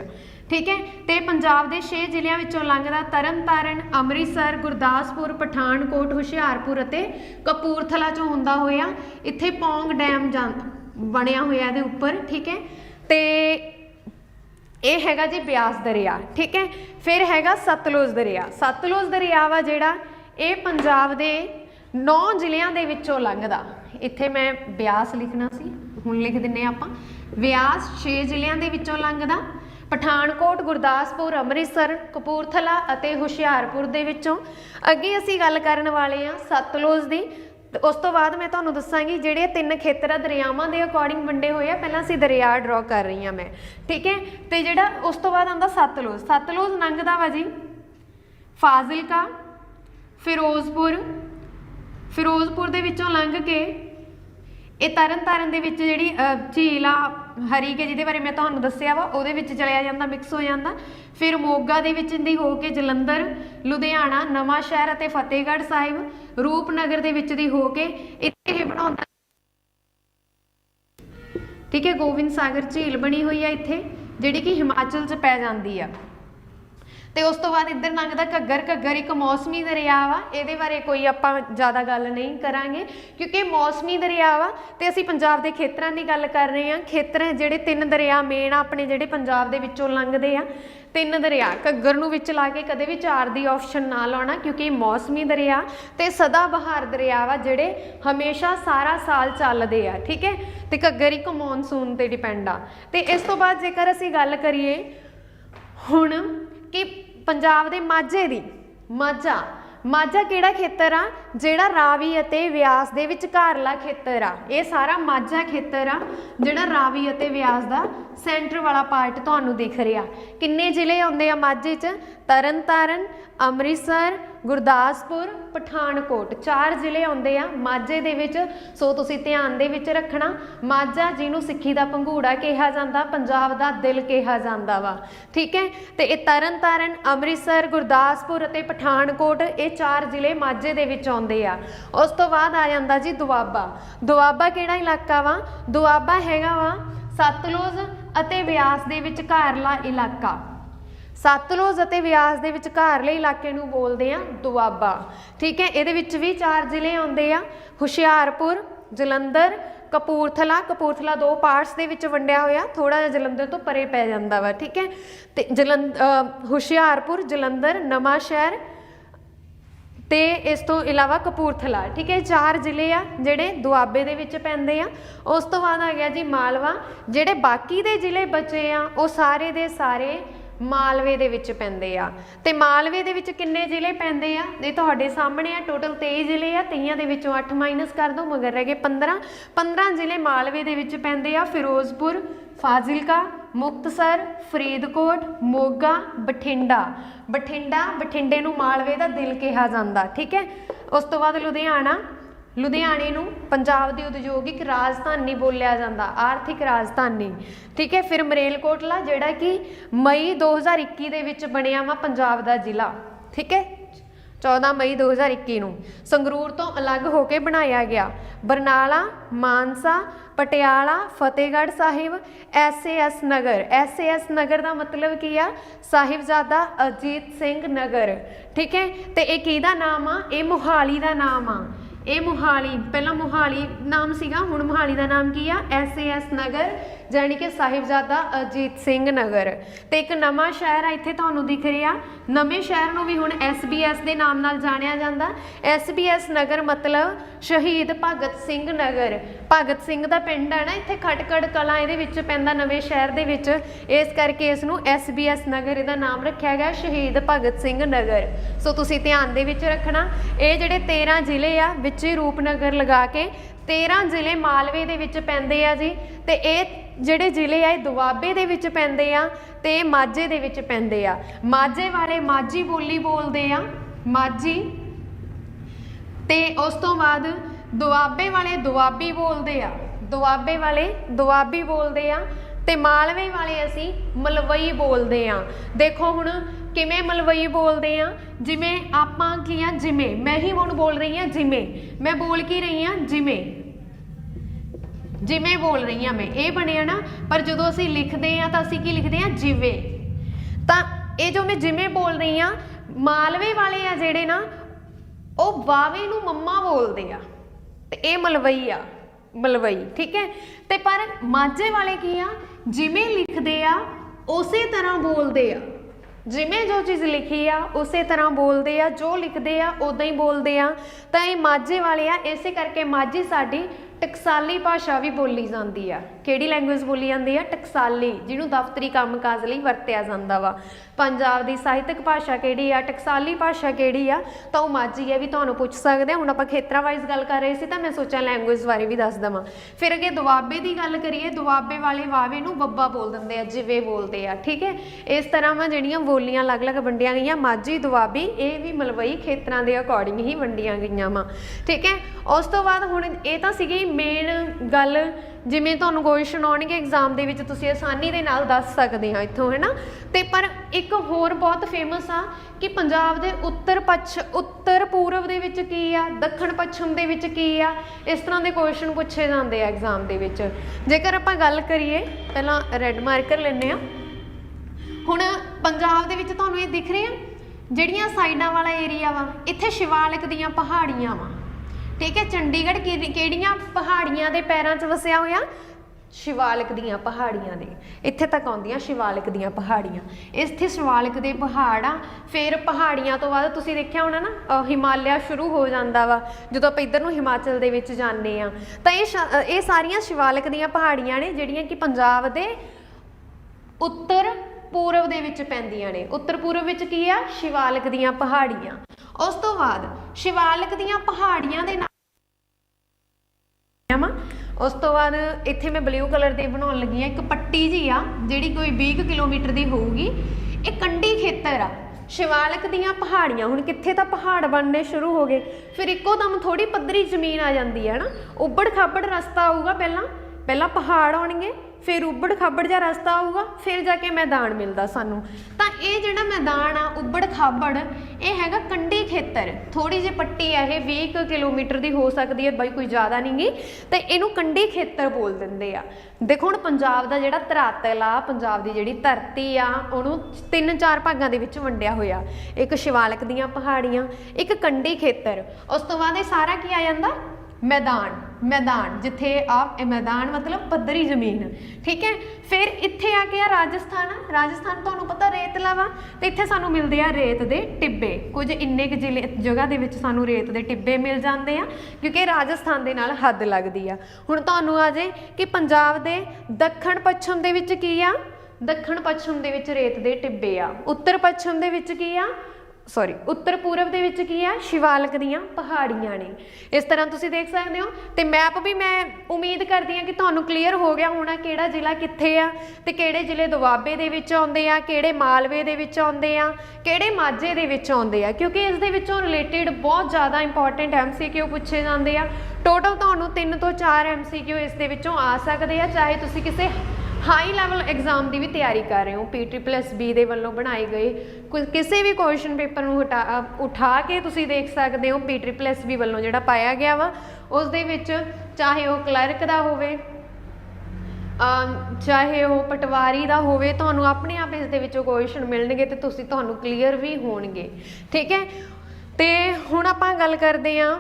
S1: ਠੀਕ ਹੈ? ਤੇ ਪੰਜਾਬ ਦੇ 6 ਜ਼ਿਲ੍ਹਿਆਂ ਵਿੱਚੋਂ ਲੰਘਦਾ ਤਰਨਤਾਰਨ ਅੰਮ੍ਰਿਤਸਰ ਗੁਰਦਾਸਪੁਰ ਪਠਾਨਕੋਟ ਹੁਸ਼ਿਆਰਪੁਰ ਅਤੇ ਕਪੂਰਥਲਾ ਚੋਂ ਹੁੰਦਾ ਹੋਇਆ। ਇੱਥੇ ਪੌਂਗ ਡੈਮ ਜਾਂ ਬਣਿਆ ਹੋਇਆ ਇਹਦੇ ਉੱਪਰ। ਠੀਕ ਹੈ? ਤੇ ਇਹ ਹੈਗਾ ਜੀ ਬਿਆਸ ਦਰਿਆ, ਠੀਕ ਹੈ? ਫਿਰ ਹੈਗਾ ਸਤਲੁਜ ਦਰਿਆ। ਸਤਲੁਜ ਦਰਿਆ ਵਾ ਜਿਹੜਾ, ਇਹ ਪੰਜਾਬ ਦੇ 9 ਜ਼ਿਲ੍ਹਿਆਂ ਦੇ ਵਿੱਚੋਂ ਲੰਘਦਾ। ਇੱਥੇ ਮੈਂ ਬਿਆਸ ਲਿਖਣਾ ਸੀ, ਹੁਣ ਲਿਖ ਦਿੰਨੇ ਆਪਾਂ। ਬਿਆਸ 6 ਜ਼ਿਲ੍ਹਿਆਂ ਦੇ ਵਿੱਚੋਂ ਲੰਘਦਾ। ਪਠਾਨਕੋਟ, ਗੁਰਦਾਸਪੁਰ, ਅੰਮ੍ਰਿਤਸਰ, ਕਪੂਰਥਲਾ ਅਤੇ ਹੁਸ਼ਿਆਰਪੁਰ ਦੇ ਵਿੱਚੋਂ। ਅੱਗੇ ਅਸੀਂ ਗੱਲ ਕਰਨ ਵਾਲੇ ਆ ਸਤਲੁਜ ਦੀ। ਤੇ ਉਸ ਤੋਂ ਬਾਅਦ ਮੈਂ ਤੁਹਾਨੂੰ ਦੱਸਾਂਗੀ ਜਿਹੜੇ ਤਿੰਨ ਖੇਤਰ ਆ ਦਰਿਆਵਾਂ ਦੇ ਅਕੋਰਡਿੰਗ ਵੰਡੇ ਹੋਏ ਆ, ਪਹਿਲਾਂ ਅਸੀਂ ਦਰਿਆ ਡਰਾ ਕਰ ਰਹੀ ਆ ਮੈਂ, ਠੀਕ ਹੈ? ਤੇ ਜਿਹੜਾ ਉਸ ਤੋਂ ਬਾਅਦ ਆਉਂਦਾ ਸਤਲੁਜ ਸਤਲੁਜ ਲੰਘਦਾ ਵਾ ਜੀ ਫਾਜ਼ਿਲਕਾ, ਫਿਰੋਜ਼ਪੁਰ ਫਿਰੋਜ਼ਪੁਰ ਦੇ ਵਿੱਚੋਂ ਲੰਘ ਕੇ ਇਹ ਤਰਨਤਾਰਨ ਦੇ ਵਿੱਚ ਜਿਹੜੀ ਝੀਲ ਆ ਹਰੀ ਕੇ ਜਿਹਦੇ ਬਾਰੇ ਮੈਂ ਤੁਹਾਨੂੰ ਦੱਸਿਆ ਵਾ, ਉਹਦੇ ਵਿੱਚ ਚਲਿਆ ਜਾਂਦਾ ਮਿਕਸ ਹੋ ਜਾਂਦਾ। ਫਿਰ ਮੋਗਾ ਦੇ ਵਿੱਚ ਦੀ ਹੋ ਕੇ ਜਲੰਧਰ, ਲੁਧਿਆਣਾ, ਨਵਾਂ ਸ਼ਹਿਰ ਅਤੇ ਫਤਿਹਗੜ੍ਹ ਸਾਹਿਬ, ਰੂਪਨਗਰ ਦੇ ਵਿੱਚ ਦੀ ਹੋ ਕੇ ਇੱਥੇ ਇਹ ਬਣਾਉਂਦਾ। ਠੀਕ ਹੈ, ਗੋਬਿੰਦ ਸਾਗਰ ਝੀਲ ਬਣੀ ਹੋਈ ਆ ਇੱਥੇ, ਜਿਹੜੀ ਕਿ ਹਿਮਾਚਲ 'ਚ ਪੈ ਜਾਂਦੀ ਆ। ਤੇ ਉਸ ਤੋਂ ਬਾਅਦ ਇੱਧਰ ਲੰਘਦਾ ਘੱਗਰ ਘੱਗਰ ਇੱਕ ਮੌਸਮੀ ਦਰਿਆ ਵਾ, ਇਹਦੇ ਬਾਰੇ ਕੋਈ ਆਪਾਂ ਜ਼ਿਆਦਾ ਗੱਲ ਨਹੀਂ ਕਰਾਂਗੇ, ਕਿਉਂਕਿ ਮੌਸਮੀ ਦਰਿਆ ਵਾ ਤੇ ਅਸੀਂ ਪੰਜਾਬ ਦੇ ਖੇਤਰਾਂ ਦੀ ਗੱਲ ਕਰ ਰਹੇ ਹਾਂ। ਖੇਤਰ ਜਿਹੜੇ ਤਿੰਨ ਦਰਿਆ ਮੇਨ ਆਪਣੇ ਜਿਹੜੇ ਪੰਜਾਬ ਦੇ ਵਿੱਚੋਂ ਲੰਘਦੇ ਆ, ਤਿੰਨ ਦਰਿਆ। ਘੱਗਰ ਨੂੰ ਵਿੱਚ ਲਾ ਕੇ ਕਦੇ ਵੀ ਚਾਰ ਦੀ ਆਪਸ਼ਨ ਨਾ ਲਾਉਣਾ, ਕਿਉਂਕਿ ਮੌਸਮੀ ਦਰਿਆ ਤੇ ਸਦਾ ਬਹਾਰ ਦਰਿਆ ਵਾ ਜਿਹੜੇ ਹਮੇਸ਼ਾ ਸਾਰਾ ਸਾਲ ਚੱਲਦੇ ਆ, ਠੀਕ ਹੈ? ਤੇ ਘੱਗਰ ਇੱਕ ਮੌਨਸੂਨ ਤੇ ਡਿਪੈਂਡ ਆ। ਤੇ ਇਸ ਤੋਂ ਬਾਅਦ ਜੇਕਰ ਅਸੀਂ ਗੱਲ ਕਰੀਏ, ਹੁਣ ਕਿ ਪੰਜਾਬ ਦੇ ਮਾਝੇ ਦੀ, ਮਾਝਾ ਮਾਝਾ ਕਿਹੜਾ ਖੇਤਰ ਆ? ਜਿਹੜਾ ਰਾਵੀ ਅਤੇ ਵਿਆਸ ਦੇ ਵਿਚਕਾਰਲਾ ਖੇਤਰ ਆ। ਇਹ ਸਾਰਾ ਮਾਝਾ ਖੇਤਰ ਆ, ਜਿਹੜਾ ਰਾਵੀ ਅਤੇ ਵਿਆਸ ਦਾ ਸੈਂਟਰ ਵਾਲਾ ਪਾਰਟ ਤੁਹਾਨੂੰ ਦਿਖ ਰਿਹਾ। ਕਿੰਨੇ ਜ਼ਿਲ੍ਹੇ ਆਉਂਦੇ ਆ ਮਾਝੇ 'ਚ? ਤਰਨਤਾਰਨ, ਅੰਮ੍ਰਿਤਸਰ ਗੁਰਦਾਸਪੁਰ, ਪਠਾਨਕੋਟ, ਚਾਰ ਜ਼ਿਲ੍ਹੇ ਆਉਂਦੇ ਆ। ਮਾਝੇ ਦੇ ਵਿੱਚ, ਸੋ ਤੁਸੀਂ ਧਿਆਨ ਦੇ ਵਿੱਚ ਰੱਖਣਾ। ਮਾਝਾ ਜਿਹਨੂੰ ਸਿੱਖੀ ਦਾ ਪੰਘੂੜਾ ਕਿਹਾ ਜਾਂਦਾ, ਪੰਜਾਬ ਦਾ ਦਿਲ ਕਿਹਾ ਜਾਂਦਾ ਵਾ। ਠੀਕ ਹੈ? ਤੇ ਇਹ ਤਰਨਤਾਰਨ, ਅੰਮ੍ਰਿਤਸਰ, ਗੁਰਦਾਸਪੁਰ ਅਤੇ ਪਠਾਨਕੋਟ, ਇਹ ਚਾਰ ਜ਼ਿਲ੍ਹੇ ਮਾਝੇ ਦੇ ਵਿੱਚ ਆਉਂਦੇ ਆ। ਉਸ ਤੋਂ ਬਾਅਦ ਆ ਜਾਂਦਾ ਜੀ ਦੁਆਬਾ। ਦੁਆਬਾ ਕਿਹੜਾ ਇਲਾਕਾ ਵਾ? ਦੁਆਬਾ ਹੈਗਾ ਵਾ ਸਤਲੁਜ ਅਤੇ ਬਿਆਸ ਦੇ ਵਿਚਕਾਰਲਾ ਇਲਾਕਾ। ਸਤਲੁਜ ਅਤੇ ਬਿਆਸ ਦੇ ਵਿਚਕਾਰਲੇ ਇਲਾਕੇ ਨੂੰ ਬੋਲਦੇ ਆ ਦੁਆਬਾ। ਠੀਕ ਹੈ, ਇਹਦੇ ਵਿੱਚ ਵੀ ਚਾਰ ਜ਼ਿਲ੍ਹੇ ਆਉਂਦੇ ਆ। ਹੁਸ਼ਿਆਰਪੁਰ, ਜਲੰਧਰ, ਕਪੂਰਥਲਾ ਕਪੂਰਥਲਾ ਦੋ ਪਾਰਟਸ ਦੇ ਵਿੱਚ ਵੰਡਿਆ ਹੋਇਆ। ਥੋੜਾ ਜਿਹਾ ਜਲੰਧਰ ਤੋਂ ਪਰੇ ਪੈ ਜਾਂਦਾ ਵਾ, ਠੀਕ ਹੈ। ਤੇ ਜਲੰਧ ਹੁਸ਼ਿਆਰਪੁਰ, ਜਲੰਧਰ ਨਵਾਂ ਸ਼ਹਿਰ ਤੇ ਇਸ ਤੋਂ ਇਲਾਵਾ ਕਪੂਰਥਲਾ। ਠੀਕ ਹੈ ਚਾਰ ਜ਼ਿਲ੍ਹੇ ਆ ਜਿਹੜੇ ਦੁਆਬੇ ਦੇ ਵਿੱਚ ਪੈਂਦੇ ਆ। ਉਸ ਤੋਂ ਬਾਅਦ ਆ ਗਿਆ ਜੀ ਮਾਲਵਾ। ਜਿਹੜੇ ਬਾਕੀ ਦੇ ਜ਼ਿਲ੍ਹੇ ਬਚੇ ਆ, ਉਹ ਸਾਰੇ ਦੇ ਸਾਰੇ ਮਾਲਵੇ ਦੇ ਵਿੱਚ ਪੈਂਦੇ ਆ। ਤੇ ਮਾਲਵੇ ਦੇ ਵਿੱਚ ਕਿੰਨੇ ਜ਼ਿਲ੍ਹੇ ਪੈਂਦੇ ਆ? ਇਹ ਤੁਹਾਡੇ ਸਾਹਮਣੇ ਆ ਟੋਟਲ 23 ਜ਼ਿਲ੍ਹੇ ਆ 23 ਦੇ ਵਿੱਚੋਂ 8 ਮਾਈਨਸ ਕਰ ਦਿਓ ਮਗਰ ਰਹਿ ਗਏ 15 15 ਜ਼ਿਲ੍ਹੇ ਮਾਲਵੇ ਦੇ ਵਿੱਚ ਪੈਂਦੇ ਆ, ਫਿਰੋਜ਼ਪੁਰ, ਫਾਜ਼ਿਲਕਾ, ਮੁਕਤਸਰ, ਫਰੀਦਕੋਟ, ਮੋਗਾ, ਬਠਿੰਡਾ। ਬਠਿੰਡਾ, ਬਠਿੰਡੇ ਨੂੰ ਮਾਲਵੇ ਦਾ ਦਿਲ ਕਿਹਾ ਜਾਂਦਾ, ਠੀਕ ਹੈ? ਉਸ ਤੋਂ ਬਾਅਦ ਲੁਧਿਆਣਾ ਲੁਧਿਆਣੇ ਨੂੰ ਪੰਜਾਬ ਦੀ ਉਦਯੋਗਿਕ ਰਾਜਧਾਨੀ ਬੋਲਿਆ ਜਾਂਦਾ, ਆਰਥਿਕ ਰਾਜਧਾਨੀ। ਠੀਕ ਹੈ, ਫਿਰ ਮਰੇਲਕੋਟਲਾ, ਜਿਹੜਾ ਕਿ ਮਈ 2021 ਦੇ ਵਿੱਚ ਬਣਿਆ ਵਾ ਪੰਜਾਬ ਦਾ ਜ਼ਿਲ੍ਹਾ। ਠੀਕ ਹੈ 14 ਮਈ 2021 ਨੂੰ। ਸੰਗਰੂਰ ਤੋਂ ਅਲੱਗ ਹੋ ਕੇ ਬਣਾਇਆ ਗਿਆ। ਬਰਨਾਲਾ, ਮਾਨਸਾ, ਪਟਿਆਲਾ, ਫਤਿਹਗੜ੍ਹ ਸਾਹਿਬ ਐਸਏਐਸ ਨਗਰ। ਐਸਏਐਸ ਨਗਰ ਦਾ ਮਤਲਬ ਕੀ ਆ? ਸਾਹਿਬਜ਼ਾਦਾ ਅਜੀਤ ਸਿੰਘ ਨਗਰ। ਠੀਕ ਹੈ, ਤੇ ਇਹ ਕਿਹਦਾ ਨਾਮ ਆ? ਇਹ ਮੁਹਾਲੀ ਦਾ ਨਾਮ ਆ। ਇਹ ਮੋਹਾਲੀ ਪਹਿਲਾਂ ਮੋਹਾਲੀ ਨਾਮ ਸੀਗਾ ਹੁਣ ਮੋਹਾਲੀ ਦਾ ਨਾਮ ਕੀ ਆ? ਐਸਏਐਸ ਨਗਰ ਜਾਣੀ ਕਿ ਸਾਹਿਬਜ਼ਾਦਾ ਅਜੀਤ ਸਿੰਘ ਨਗਰ। ਤੇ ਇੱਕ ਨਵਾਂ ਸ਼ਹਿਰ ਆ, ਇੱਥੇ ਤੁਹਾਨੂੰ ਦਿਖ ਰਿਹਾ। ਨਵੇਂ ਸ਼ਹਿਰ ਨੂੰ ਵੀ ਹੁਣ ਐਸਬੀਐਸ ਦੇ ਨਾਮ ਨਾਲ ਜਾਣਿਆ ਜਾਂਦਾ। ਐਸਬੀਐਸ ਨਗਰ ਮਤਲਬ ਸ਼ਹੀਦ ਭਗਤ ਸਿੰਘ ਨਗਰ। ਭਗਤ ਸਿੰਘ ਦਾ ਪਿੰਡ ਹੈ ਨਾ, ਇੱਥੇ ਖਟਕੜ ਕਲਾਂ ਇਹਦੇ ਵਿੱਚ ਪੈਂਦਾ ਨਵੇਂ ਸ਼ਹਿਰ ਦੇ ਵਿੱਚ। ਇਸ ਕਰਕੇ ਇਸ ਨੂੰ ਐਸਬੀਐਸ ਨਗਰ ਇਹਦਾ ਨਾਮ ਰੱਖਿਆ ਗਿਆ, ਸ਼ਹੀਦ ਭਗਤ ਸਿੰਘ ਨਗਰ। ਸੋ ਤੁਸੀਂ ਧਿਆਨ ਦੇ ਵਿੱਚ ਰੱਖਣਾ, ਇਹ ਜਿਹੜੇ 13 ਜ਼ਿਲ੍ਹੇ ਆ, ਵਿੱਚ ਹੀ ਰੂਪਨਗਰ ਲਗਾ ਕੇ 13 ਜ਼ਿਲ੍ਹੇ ਮਾਲਵੇ ਦੇ ਵਿੱਚ ਪੈਂਦੇ ਆ ਜੀ ਤੇ ਇਹ ਜਿਹੜੇ ਜ਼ਿਲ੍ਹੇ ਆ, ਇਹ ਦੁਆਬੇ ਦੇ ਵਿੱਚ ਪੈਂਦੇ ਆ ਤੇ ਮਾਝੇ ਦੇ ਵਿੱਚ ਪੈਂਦੇ ਆ। ਮਾਝੇ ਵਾਲੇ ਮਾਝੀ ਬੋਲੀ ਬੋਲਦੇ ਆ, ਮਾਝੀ। ਤੇ ਉਸ ਤੋਂ ਬਾਅਦ ਦੁਆਬੇ ਵਾਲੇ ਦੁਆਬੀ ਬੋਲਦੇ ਆ, ਦੁਆਬੇ ਵਾਲੇ ਦੁਆਬੀ ਬੋਲਦੇ ਆ ਤੇ ਮਾਲਵੇ ਵਾਲੇ ਅਸੀਂ ਮਲਵਈ ਬੋਲਦੇ ਆ। ਦੇਖੋ ਹੁਣ ਕਿਵੇਂ ਮਲਵਈ ਬੋਲਦੇ ਆ, ਜਿਵੇਂ ਆਪਾਂ ਕੀ ਆ, ਜਿਵੇਂ। ਮੈਂ ਹੀ ਹੁਣ ਬੋਲ ਰਹੀ ਆ, ਜਿਵੇਂ। ਮੈਂ ਬੋਲ ਕੀ ਰਹੀ ਆ, ਜਿਵੇਂ। ਜਿਵੇਂ ਬੋਲ ਰਹੀ ਹਾਂ ਮੈਂ, ਇਹ ਬਣਿਆ ਨਾ, ਪਰ ਜਦੋਂ ਅਸੀਂ ਲਿਖਦੇ ਆ ਤਾਂ ਅਸੀਂ ਕੀ ਲਿਖਦੇ ਆ ਜਿਵੇਂ। ਤਾਂ ਇਹ ਜੋ ਮੈਂ ਜਿਵੇਂ ਬੋਲ ਰਹੀ ਆ ਮਾਲਵੇ ਵਾਲੇ ਆ ਜਿਹੜੇ ਨਾ, ਉਹ ਵਾਵੇ ਨੂੰ ਮੰਮਾ ਬੋਲਦੇ ਆ। ਤੇ ਇਹ ਮਲਵਈ ਆ, ਮਲਵਈ, ਠੀਕ ਹੈ? ਤੇ ਪਰ ਮਾਝੇ ਵਾਲੇ ਕੀ ਆ? ਜਿਵੇਂ ਲਿਖਦੇ ਆ, ਉਸੇ ਤਰ੍ਹਾਂ ਬੋਲਦੇ ਆ। ਜਿਵੇਂ ਜੋ ਚੀਜ਼ ਲਿਖੀ ਆ, ਉਸੇ ਤਰ੍ਹਾਂ ਬੋਲਦੇ ਆ, ਜੋ ਲਿਖਦੇ ਆ ਉਦਾਂ ਹੀ ਬੋਲਦੇ ਆ। ਤਾਂ ਇਹ ਮਾਝੇ ਵਾਲੇ ਆ, ਇਸੇ ਕਰਕੇ ਮਾਝੀ ਸਾਡੀ ਟਕਸਾਲੀ ਭਾਸ਼ਾ ਵੀ ਬੋਲੀ ਜਾਂਦੀ ਆ। ਕਿਹੜੀ ਲੈਂਗੁਏਜ ਬੋਲੀ ਜਾਂਦੀ ਆ? ਟਕਸਾਲੀ, ਜਿਹਨੂੰ ਦਫ਼ਤਰੀ ਕੰਮਕਾਜ ਲਈ ਵਰਤਿਆ ਜਾਂਦਾ ਵਾ। ਪੰਜਾਬ ਦੀ ਸਾਹਿਤਕ ਭਾਸ਼ਾ ਕਿਹੜੀ ਆ, ਟਕਸਾਲੀ ਭਾਸ਼ਾ ਕਿਹੜੀ ਆ? ਤਾਂ ਉਹ ਮਾਝੀ ਹੈ ਵੀ ਤੁਹਾਨੂੰ ਪੁੱਛ ਸਕਦੇ ਆ। ਹੁਣ ਆਪਾਂ ਖੇਤਰਾਂ ਵਾਈਜ਼ ਗੱਲ ਕਰ ਰਹੇ ਸੀ ਤਾਂ ਮੈਂ ਸੋਚਿਆ ਲੈਂਗੁਏਜ ਬਾਰੇ ਵੀ ਦੱਸ ਦਵਾਂ। ਫਿਰ ਅੱਗੇ ਦੁਆਬੇ ਦੀ ਗੱਲ ਕਰੀਏ, ਦੁਆਬੇ ਵਾਲੇ ਵਾਵੇ ਨੂੰ ਬੱਬਾ ਬੋਲ ਦਿੰਦੇ ਆ, ਜਿਵੇਂ ਬੋਲਦੇ ਆ, ਠੀਕ ਹੈ? ਇਸ ਤਰ੍ਹਾਂ ਵਾ ਜਿਹੜੀਆਂ ਬੋਲੀਆਂ ਅਲੱਗ-ਅਲੱਗ ਵੰਡੀਆਂ ਗਈਆਂ, ਮਾਝੀ, ਦੁਆਬੀ, ਇਹ ਵੀ ਮਲਵਈ ਖੇਤਰਾਂ ਦੇ ਅਕੋਰਡਿੰਗ ਹੀ ਵੰਡੀਆਂ ਗਈਆਂ ਵਾ, ਠੀਕ ਹੈ? ਉਸ ਤੋਂ ਬਾਅਦ ਹੁਣ ਇਹ ਤਾਂ ਸੀਗੀ ਮੇਨ ਗੱਲ ਜਿਵੇਂ ਤੁਹਾਨੂੰ ਕੁਐਸਚਨ ਆਉਣਗੇ ਐਗਜ਼ਾਮ ਦੇ ਵਿੱਚ, ਤੁਸੀਂ ਆਸਾਨੀ ਦੇ ਨਾਲ ਦੱਸ ਸਕਦੇ ਆ ਇੱਥੋਂ ਹੈਨਾ ਤੇ ਪਰ ਇੱਕ ਹੋਰ ਬਹੁਤ ਫੇਮਸ ਆ ਕਿ ਪੰਜਾਬ ਦੇ ਉੱਤਰ ਪੱਛ, ਉੱਤਰ ਪੂਰਬ ਦੇ ਵਿੱਚ ਕੀ ਆ? ਦੱਖਣ ਪੱਛਮ ਦੇ ਵਿੱਚ ਕੀ ਆ? ਇਸ ਤਰ੍ਹਾਂ ਦੇ ਕੁਐਸਚਨ ਪੁੱਛੇ ਜਾਂਦੇ ਆ ਐਗਜ਼ਾਮ ਦੇ ਵਿੱਚ। ਜੇਕਰ ਆਪਾਂ ਗੱਲ ਕਰੀਏ, ਪਹਿਲਾਂ ਰੈੱਡ ਮਾਰਕਰ ਲੈਣੇ ਆ ਹੁਣ ਪੰਜਾਬ ਦੇ ਵਿੱਚ ਤੁਹਾਨੂੰ ਇਹ ਦਿਖ ਰਿਹਾ, ਜਿਹੜੀਆਂ ਸਾਈਡਾਂ ਵਾਲਾ ਏਰੀਆ ਵਾ, ਇੱਥੇ ਸ਼ਿਵਾਲਿਕ ਦੀਆਂ ਪਹਾੜੀਆਂ ਵਾ। ਠੀਕ ਹੈ, ਚੰਡੀਗੜ੍ਹ ਕਿ- ਕਿਹੜੀਆਂ ਪਹਾੜੀਆਂ ਦੇ ਪੈਰਾਂ 'ਚ ਵਸਿਆ ਹੋਇਆ? ਸ਼ਿਵਾਲਿਕ ਦੀਆਂ ਪਹਾੜੀਆਂ ਦੇ ਇੱਥੇ ਤੱਕ ਆਉਂਦੀਆਂ ਸ਼ਿਵਾਲਿਕ ਦੀਆਂ ਪਹਾੜੀਆਂ। ਇੱਥੇ ਸ਼ਿਵਾਲਿਕ ਦੇ ਪਹਾੜ ਆ। ਫਿਰ ਪਹਾੜੀਆਂ ਤੋਂ ਬਾਅਦ ਤੁਸੀਂ ਦੇਖਿਆ ਹੋਣਾ ਨਾ, ਅਹ ਹਿਮਾਲਿਆ ਸ਼ੁਰੂ ਹੋ ਜਾਂਦਾ ਵਾ, ਜਦੋਂ ਆਪਾਂ ਇੱਧਰ ਨੂੰ ਹਿਮਾਚਲ ਦੇ ਵਿੱਚ ਜਾਂਦੇ ਆ। ਤਾਂ ਇਹ ਸ਼- ਅਹ ਇਹ ਸਾਰੀਆਂ ਸ਼ਿਵਾਲਿਕ ਦੀਆਂ ਪਹਾੜੀਆਂ ਨੇ, ਜਿਹੜੀਆਂ ਕਿ ਪੰਜਾਬ ਦੇ ਉੱਤਰ ਪੂਰਬ ਦੇ ਵਿੱਚ ਪੈਂਦੀਆਂ ਨੇ। ਉੱਤਰ ਪੂਰਬ ਵਿੱਚ ਕੀ ਆ? ਸ਼ਿਵਾਲਿਕ ਦੀਆਂ ਪਹਾੜੀਆਂ। ਉਸ ਤੋਂ ਬਾਅਦ ਸ਼ਿਵਾਲਿਕ ਦੀਆਂ ਪਹਾੜੀਆਂ ਦੇ ਨਾਲ ਵਾ ਉਸ ਤੋਂ ਬਾਅਦ ਇੱਥੇ ਮੈਂ ਬਲੂ ਕਲਰ ਦੀ ਬਣਾਉਣ ਲੱਗੀ ਆ ਇੱਕ ਪੱਟੀ ਜੀ ਆ, ਜਿਹੜੀ ਕੋਈ 20 ਕੁ ਕਿਲੋਮੀਟਰ ਦੀ ਹੋਊਗੀ। ਇਹ ਕੰਢੀ ਖੇਤਰ ਆ। ਸ਼ਿਵਾਲਕ ਦੀਆਂ ਪਹਾੜੀਆਂ। ਹੁਣ ਕਿੱਥੇ ਤਾਂ ਪਹਾੜ ਬਣਨੇ ਸ਼ੁਰੂ ਹੋ ਗਏ। ਫਿਰ ਇੱਕੋ ਦਮ ਥੋੜੀ ਪੱਧਰੀ ਜ਼ਮੀਨ ਆ ਜਾਂਦੀ ਹੈ ਨਾ। ਉੱਬੜ ਖਾਬੜ ਰਸਤਾ ਆਊਗਾ ਪਹਿਲਾਂ। ਪਹਿਲਾਂ ਪਹਾੜ ਆਉਣਗੇ। ਫਿਰ ਉੱਬੜ ਖਾਬੜ ਜਿਹਾ ਰਸਤਾ ਆਊਗਾ, ਫਿਰ ਜਾ ਕੇ ਮੈਦਾਨ ਮਿਲਦਾ ਸਾਨੂੰ। ਤਾਂ ਇਹ ਜਿਹੜਾ ਮੈਦਾਨ ਆ, ਉੱਬੜ ਖਾਬੜ, ਇਹ ਹੈਗਾ ਕੰਢੀ ਖੇਤਰ। ਥੋੜੀ ਜਿਹੀ ਪੱਟੀ ਆ ਇਹ 20 ਕੁ ਕਿਲੋਮੀਟਰ ਦੀ ਹੋ ਸਕਦੀ ਹੈ, ਬਾਈ ਕੋਈ ਜ਼ਿਆਦਾ ਨਹੀਂਗੀ ਤੇ ਇਹਨੂੰ ਕੰਢੀ ਖੇਤਰ ਬੋਲ ਦਿੰਦੇ ਆ। ਦੇਖੋ ਹੁਣ ਪੰਜਾਬ ਦਾ ਜਿਹੜਾ ਧਰਾਤਲ ਆ, ਪੰਜਾਬ ਦੀ ਜਿਹੜੀ ਧਰਤੀ ਆ, ਉਹਨੂੰ ਤਿੰਨ ਚਾਰ ਭਾਗਾਂ ਦੇ ਵਿੱਚ ਵੰਡਿਆ ਹੋਇਆ। ਇੱਕ ਸ਼ਿਵਾਲਿਕ ਦੀਆਂ ਪਹਾੜੀਆਂ, ਇੱਕ ਕੰਢੀ ਖੇਤਰ। ਉਸ ਤੋਂ ਬਾਅਦ ਇਹ ਸਾਰਾ ਕੀ ਆ ਜਾਂਦਾ? ਮੈਦਾਨ ਮੈਦਾਨ, ਜਿੱਥੇ ਆ, ਇਹ ਮੈਦਾਨ ਮਤਲਬ ਪੱਧਰੀ ਜ਼ਮੀਨ। ਠੀਕ ਹੈ? ਫਿਰ ਇੱਥੇ ਆ ਕੇ ਆ ਰਾਜਸਥਾਨ ਰਾਜਸਥਾਨ ਤੁਹਾਨੂੰ ਪਤਾ ਰੇਤਲਾ ਵਾ ਤੇ ਇੱਥੇ ਸਾਨੂੰ ਮਿਲਦੇ ਆ ਰੇਤ ਦੇ ਟਿੱਬੇ। ਕੁਝ ਇੰਨੇ ਕੁ ਜ਼ਿਲ੍ਹੇ, ਜਗ੍ਹਾ ਦੇ ਵਿੱਚ ਸਾਨੂੰ ਰੇਤ ਦੇ ਟਿੱਬੇ ਮਿਲ ਜਾਂਦੇ ਆ, ਕਿਉਂਕਿ ਰਾਜਸਥਾਨ ਦੇ ਨਾਲ ਹੱਦ ਲੱਗਦੀ ਆ। ਹੁਣ ਤੁਹਾਨੂੰ ਆ ਜੇ ਕਿ ਪੰਜਾਬ ਦੇ ਦੱਖਣ ਪੱਛਮ ਦੇ ਵਿੱਚ ਕੀ ਆ? ਦੱਖਣ ਪੱਛਮ ਦੇ ਵਿੱਚ ਰੇਤ ਦੇ ਟਿੱਬੇ ਆ। ਉੱਤਰ ਪੱਛਮ ਦੇ ਵਿੱਚ ਕੀ ਆ? ਸੌਰੀ ਉੱਤਰ ਪੂਰਬ ਦੇ ਵਿੱਚ ਕੀ ਆ? ਸ਼ਿਵਾਲਿਕ ਦੀਆਂ ਪਹਾੜੀਆਂ ਨੇ। ਇਸ ਤਰ੍ਹਾਂ ਤੁਸੀਂ ਦੇਖ ਸਕਦੇ ਹੋ। ਤੇ ਮੈਪ ਵੀ ਮੈਂ ਉਮੀਦ ਕਰਦੀ ਹਾਂ ਕਿ ਤੁਹਾਨੂੰ ਕਲੀਅਰ ਹੋ ਗਿਆ ਹੋਣਾ ਕਿਹੜਾ ਜ਼ਿਲ੍ਹਾ ਕਿੱਥੇ ਆ ਤੇ ਕਿਹੜੇ ਜ਼ਿਲ੍ਹੇ ਦੁਆਬੇ ਦੇ ਵਿੱਚ ਆਉਂਦੇ ਆ, ਕਿਹੜੇ ਮਾਲਵੇ ਦੇ ਵਿੱਚ ਆਉਂਦੇ ਆ, ਕਿਹੜੇ ਮਾਝੇ ਦੇ ਵਿੱਚ ਆਉਂਦੇ ਆ। ਕਿਉਂਕਿ ਇਸ ਦੇ ਵਿੱਚੋਂ ਰਿਲੇਟਡ ਬਹੁਤ ਜ਼ਿਆਦਾ ਇੰਪੋਰਟੈਂਟ ਐਮਸੀਕਿਊ ਪੁੱਛੇ ਜਾਂਦੇ ਆ। ਟੋਟਲ ਤੁਹਾਨੂੰ 3 ਤੋਂ 4 ਐਮਸੀਕਿਊ ਇਸ ਦੇ ਵਿੱਚੋਂ ਆ ਸਕਦੇ ਆ, ਚਾਹੇ ਤੁਸੀਂ ਕਿਸੇ ਹਾਈ ਲੈਵਲ ਐਗਜ਼ਾਮ ਦੀ ਵੀ ਤਿਆਰੀ ਕਰ ਰਹੇ ਹੋ। ਪੀਟੀ ਪਲੱਸ ਬੀ ਦੇ ਵੱਲੋਂ ਬਣਾਏ ਗਏ। ਕੋਈ ਕਿਸੇ ਵੀ ਕੁਐਸਚਨ ਪੇਪਰ ਨੂੰ ਹਟਾ ਉਠਾ ਕੇ ਤੁਸੀਂ ਦੇਖ ਸਕਦੇ ਹੋ ਪੀਟੀ ਪਲੱਸ ਬੀ ਵੱਲੋਂ ਜਿਹੜਾ ਪਾਇਆ ਗਿਆ ਵਾ। ਉਸ ਦੇ ਵਿੱਚ ਚਾਹੇ ਉਹ ਕਲਰਕ ਦਾ ਹੋਵੇ ਚਾਹੇ ਉਹ ਪਟਵਾਰੀ ਦਾ ਹੋਵੇ, ਤੁਹਾਨੂੰ ਆਪਣੇ ਆਪ ਇਸ ਦੇ ਵਿੱਚੋਂ ਕੁਐਸਚਨ ਮਿਲਣਗੇ ਤੇ ਤੁਸੀਂ ਤੁਹਾਨੂੰ ਕਲੀਅਰ ਵੀ ਹੋਣਗੇ। ਠੀਕ ਹੈ? ਤੇ ਹੁਣ ਆਪਾਂ ਗੱਲ ਕਰਦੇ ਹਾਂ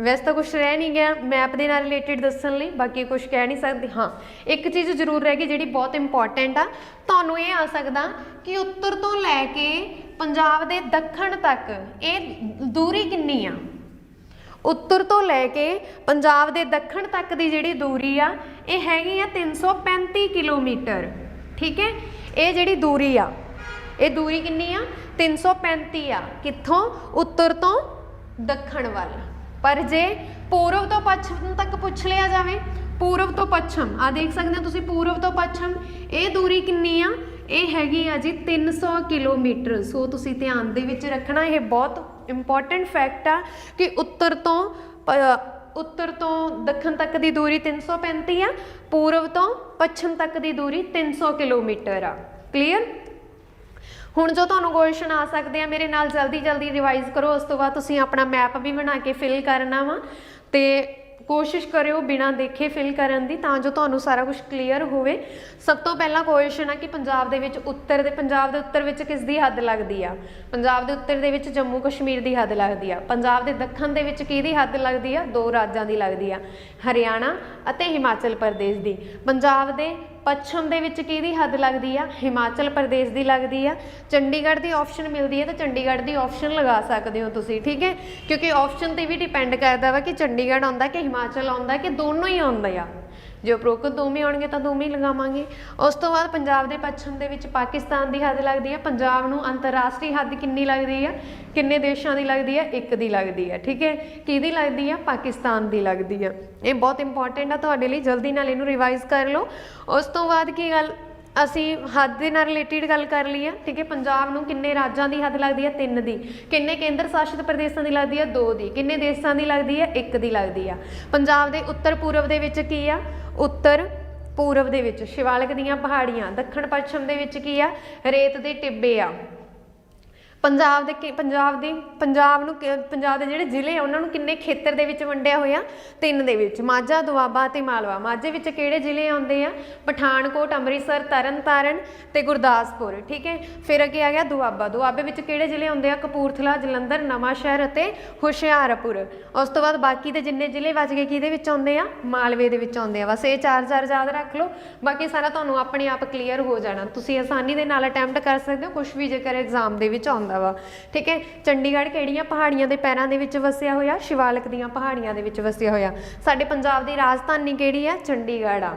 S1: ਵੈਸੇ ਤਾਂ ਕੁਝ ਰਹਿ ਨਹੀਂ ਗਿਆ ਮੈਪ ਦੇ ਨਾਲ ਰਿਲੇਟਡ ਦੱਸਣ ਲਈ, ਬਾਕੀ ਕੁਝ ਕਹਿ ਨਹੀਂ ਸਕਦੀ। ਹਾਂ, ਇੱਕ ਚੀਜ਼ ਜ਼ਰੂਰ ਰਹਿ ਗਈ ਜਿਹੜੀ ਬਹੁਤ ਇੰਪੋਰਟੈਂਟ ਆ, ਤੁਹਾਨੂੰ ਇਹ ਆ ਸਕਦਾ ਕਿ ਉੱਤਰ ਤੋਂ ਲੈ ਕੇ ਪੰਜਾਬ ਦੇ ਦੱਖਣ ਤੱਕ ਇਹ ਦੂਰੀ ਕਿੰਨੀ ਆ? ਉੱਤਰ ਤੋਂ ਲੈ ਕੇ ਪੰਜਾਬ ਦੇ ਦੱਖਣ ਤੱਕ ਦੀ ਜਿਹੜੀ ਦੂਰੀ ਆ, ਇਹ ਹੈਗੀ ਆ 335 ਕਿਲੋਮੀਟਰ। ਠੀਕ ਹੈ? ਇਹ ਜਿਹੜੀ ਦੂਰੀ ਆ, ਇਹ ਦੂਰੀ ਕਿੰਨੀ ਆ? 335 ਆ। ਕਿੱਥੋਂ? ਉੱਤਰ ਤੋਂ ਦੱਖਣ ਵੱਲ। ਪਰ ਜੇ ਪੂਰਬ ਤੋਂ ਪੱਛਮ ਤੱਕ ਪੁੱਛ ਲਿਆ ਜਾਵੇ ਪੂਰਬ ਤੋਂ ਪੱਛਮ ਆ ਦੇਖ ਸਕਦੇ ਹੋ ਤੁਸੀਂ ਪੂਰਬ ਤੋਂ ਪੱਛਮ, ਇਹ ਦੂਰੀ ਕਿੰਨੀ ਆ? ਇਹ ਹੈਗੀ ਆ ਜੀ 300 ਕਿਲੋਮੀਟਰ, ਸੋ ਤੁਸੀਂ ਧਿਆਨ ਦੇ ਵਿੱਚ ਰੱਖਣਾ, ਇਹ ਬਹੁਤ ਇੰਪੋਰਟੈਂਟ ਫੈਕਟ ਆ ਕਿ ਉੱਤਰ ਤੋਂ ਉੱਤਰ ਤੋਂ ਦੱਖਣ ਤੱਕ ਦੀ ਦੂਰੀ 335 ਆ ਪੂਰਬ ਤੋਂ ਪੱਛਮ ਤੱਕ ਦੀ ਦੂਰੀ 300 ਕਿਲੋਮੀਟਰ ਆ। ਕਲੀਅਰ ਹੁਣ ਜੋ ਤੁਹਾਨੂੰ ਕੁਐਸਚਨ ਆ ਸਕਦੇ ਆ, ਮੇਰੇ ਨਾਲ ਜਲਦੀ ਜਲਦੀ ਰਿਵਾਈਜ਼ ਕਰੋ, ਉਸ ਤੋਂ ਬਾਅਦ ਤੁਸੀਂ ਆਪਣਾ ਮੈਪ ਵੀ ਬਣਾ ਕੇ ਫਿਲ ਕਰਨਾ ਵਾ। ਤੇ ਕੋਸ਼ਿਸ਼ ਕਰਿਓ ਬਿਨਾਂ ਦੇਖੇ ਫਿਲ ਕਰਨ ਦੀ, ਤਾਂ ਜੋ ਤੁਹਾਨੂੰ ਸਾਰਾ ਕੁਝ ਕਲੀਅਰ ਹੋਵੇ। ਸਭ ਤੋਂ ਪਹਿਲਾ ਕੁਐਸਚਨ ਆ ਕਿ ਪੰਜਾਬ ਦੇ ਵਿੱਚ ਉੱਤਰ ਦੇ, ਪੰਜਾਬ ਦੇ ਉੱਤਰ ਵਿੱਚ ਕਿਸ ਦੀ ਹੱਦ ਲੱਗਦੀ ਆ? ਪੰਜਾਬ ਦੇ ਉੱਤਰ ਦੇ ਵਿੱਚ ਜੰਮੂ ਕਸ਼ਮੀਰ ਦੀ ਹੱਦ ਲੱਗਦੀ ਆ। ਪੰਜਾਬ ਦੇ ਦੱਖਣ ਦੇ ਵਿੱਚ ਕਿਹਦੀ ਹੱਦ ਲੱਗਦੀ ਆ? ਦੋ ਰਾਜਾਂ ਦੀ ਲੱਗਦੀ ਆ, ਹਰਿਆਣਾ ਅਤੇ ਹਿਮਾਚਲ ਪ੍ਰਦੇਸ਼ ਦੀ। ਪੰਜਾਬ ਦੇ ਪੱਛਮ ਦੇ ਵਿੱਚ ਕਿਹਦੀ ਹੱਦ ਲੱਗਦੀ ਆ? ਹਿਮਾਚਲ ਪ੍ਰਦੇਸ਼ ਦੀ ਲੱਗਦੀ ਆ। ਚੰਡੀਗੜ੍ਹ ਦੀ ਆਪਸ਼ਨ ਮਿਲਦੀ ਹੈ ਤਾਂ ਚੰਡੀਗੜ੍ਹ ਦੀ ਆਪਸ਼ਨ ਲਗਾ ਸਕਦੇ ਹੋ ਤੁਸੀਂ, ਠੀਕ ਹੈ? ਕਿਉਂਕਿ ਆਪਸ਼ਨ ਤੇ ਵੀ ਡਿਪੈਂਡ ਕਰਦਾ ਵਾ ਕਿ ਚੰਡੀਗੜ੍ਹ ਆਉਂਦਾ ਕਿ ਹਿਮਾਚਲ ਆਉਂਦਾ ਕਿ ਦੋਨੋਂ ਹੀ ਆਉਂਦਾ ਆ। ਜੇ ਉਪਰੋਕਤ ਦੋਵੇਂ ਆਉਣਗੇ ਤਾਂ ਦੋਵੇਂ ਹੀ ਲਗਾਵਾਂਗੇ ਉਸ ਤੋਂ ਬਾਅਦ ਪੰਜਾਬ ਦੇ ਪੱਛਮ ਦੇ ਵਿੱਚ ਪਾਕਿਸਤਾਨ ਦੀ ਹੱਦ ਲੱਗਦੀ ਹੈ। ਪੰਜਾਬ ਨੂੰ ਅੰਤਰਰਾਸ਼ਟਰੀ ਹੱਦ ਕਿੰਨੀ ਲੱਗਦੀ ਹੈ? ਕਿੰਨੇ ਦੇਸ਼ਾਂ ਦੀ ਲੱਗਦੀ ਹੈ? ਇੱਕ ਦੀ ਲੱਗਦੀ ਹੈ। ਠੀਕ ਹੈ? ਕਿਹਦੀ ਲੱਗਦੀ ਹੈ? ਪਾਕਿਸਤਾਨ ਦੀ ਲੱਗਦੀ ਹੈ। ਇਹ ਬਹੁਤ ਇੰਪੋਰਟੈਂਟ ਆ। ਤੁਹਾਡੇ ਲਈ ਜਲਦੀ ਨਾਲ ਇਹਨੂੰ ਰਿਵਾਈਜ਼ ਕਰ ਲਓ। ਉਸ ਤੋਂ ਬਾਅਦ ਕੀ ਗੱਲ? ਅਸੀਂ ਹੱਦ ਦੇ ਨਾਲ ਰਿਲੇਟਡ ਗੱਲ ਕਰ ਲਈ ਆ, ਠੀਕ ਹੈ? ਪੰਜਾਬ ਨੂੰ ਕਿੰਨੇ ਰਾਜਾਂ ਦੀ ਹੱਦ ਲੱਗਦੀ ਹੈ ਤਿੰਨ ਦੀ। ਕਿੰਨੇ ਕੇਂਦਰ ਸ਼ਾਸਿਤ ਪ੍ਰਦੇਸ਼ਾਂ ਦੀ ਲੱਗਦੀ ਹੈ ਦੋ ਦੀ। ਕਿੰਨੇ ਦੇਸ਼ਾਂ ਦੀ ਲੱਗਦੀ ਹੈ ਇੱਕ ਦੀ ਲੱਗਦੀ ਆ। ਪੰਜਾਬ ਦੇ ਉੱਤਰ ਪੂਰਬ ਦੇ ਵਿੱਚ ਕੀ ਆ? ਉੱਤਰ ਪੂਰਬ ਦੇ ਵਿੱਚ ਸ਼ਿਵਾਲਿਕ ਦੀਆਂ ਪਹਾੜੀਆਂ, ਦੱਖਣ ਪੱਛਮ ਦੇ ਵਿੱਚ ਕੀ ਆ? ਰੇਤ ਦੇ ਟਿੱਬੇ ਆ। ਪੰਜਾਬ ਦੇ ਕਿ- ਪੰਜਾਬ ਦੀ, ਪੰਜਾਬ ਨੂੰ ਕਿ- ਪੰਜਾਬ ਦੇ ਜਿਹੜੇ ਜ਼ਿਲ੍ਹੇ ਆ, ਉਹਨਾਂ ਨੂੰ ਕਿੰਨੇ ਖੇਤਰ ਦੇ ਵਿੱਚ ਵੰਡਿਆ ਹੋਇਆ? ਤਿੰਨ ਦੇ ਵਿੱਚ, ਮਾਝਾ, ਦੁਆਬਾ ਤੇ ਮਾਲਵਾ। ਮਾਝੇ ਵਿੱਚ ਕਿਹੜੇ ਜ਼ਿਲ੍ਹੇ ਆਉਂਦੇ ਆ? ਪਠਾਨਕੋਟ, ਅੰਮ੍ਰਿਤਸਰ, ਤਰਨਤਾਰਨ ਤੇ ਗੁਰਦਾਸਪੁਰ, ਠੀਕ ਹੈ? ਫਿਰ ਅੱਗੇ ਆ ਗਿਆ ਦੁਆਬਾ। ਦੁਆਬੇ ਵਿੱਚ ਕਿਹੜੇ ਜ਼ਿਲ੍ਹੇ ਆਉਂਦੇ ਆ? ਕਪੂਰਥਲਾ, ਜਲੰਧਰ, ਨਵਾਂਸ਼ਹਿਰ ਅਤੇ ਹੁਸ਼ਿਆਰਪੁਰ। ਉਸ ਤੋਂ ਬਾਅਦ ਬਾਕੀ ਦੇ ਜਿੰਨੇ ਜ਼ਿਲ੍ਹੇ ਬਚ ਗਏ, ਕਿਹਦੇ ਵਿੱਚ ਆਉਂਦੇ ਆ? ਮਾਲਵੇ ਦੇ ਵਿੱਚ ਆਉਂਦੇ ਆ। ਬਸ ਇਹ ਚਾਰ ਚਾਰ ਯਾਦ ਰੱਖ ਲਓ। ਬਾਕੀ ਸਾਰਾ ਤੁਹਾਨੂੰ ਆਪਣੇ ਆਪ ਕਲੀਅਰ ਹੋ ਜਾਣਾ। ਤੁਸੀਂ ਆਸਾਨੀ ਦੇ ਨਾਲ ਅਟੈਂਪਟ ਕਰ ਸਕਦੇ ਹੋ। ਕੁਝ ਵੀ ਜੇਕਰ ਐਗਜ਼ਾਮ ਦੇ ਵਿੱਚ ਆਉਂਦਾ ਵਾ। ਠੀਕ ਹੈ, ਚੰਡੀਗੜ੍ਹ ਕਿਹੜੀਆਂ ਪਹਾੜੀਆਂ ਦੇ ਪੈਰਾਂ ਦੇ ਵਿੱਚ ਵਸਿਆ ਹੋਇਆ? ਸ਼ਿਵਾਲਿਕ ਦੀਆਂ ਪਹਾੜੀਆਂ ਦੇ ਵਿੱਚ ਵਸਿਆ ਹੋਇਆ। ਸਾਡੇ ਪੰਜਾਬ ਦੀ ਰਾਜਧਾਨੀ ਕਿਹੜੀ ਆ ਚੰਡੀਗੜ੍ਹ ਆ।